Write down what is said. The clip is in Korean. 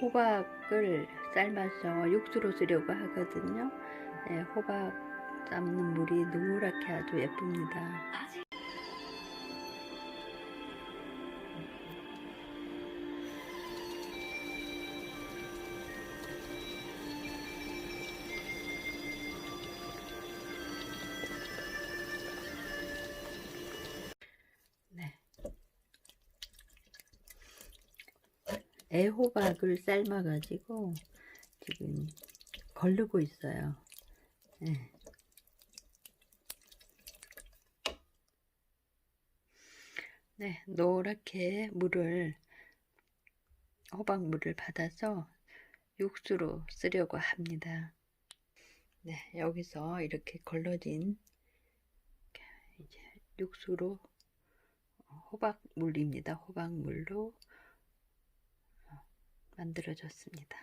호박을 삶아서 육수로 쓰려고 하거든요. 네, 호박 삶는 물이 노랗게 아주 예쁩니다. 애호박을 삶아가지고 지금 걸르고 있어요. 네. 네, 노랗게 물을 호박물을 받아서 육수로 쓰려고 합니다. 네, 여기서 이렇게 걸러진 이제 육수로 호박물입니다. 호박물로 만들어졌습니다.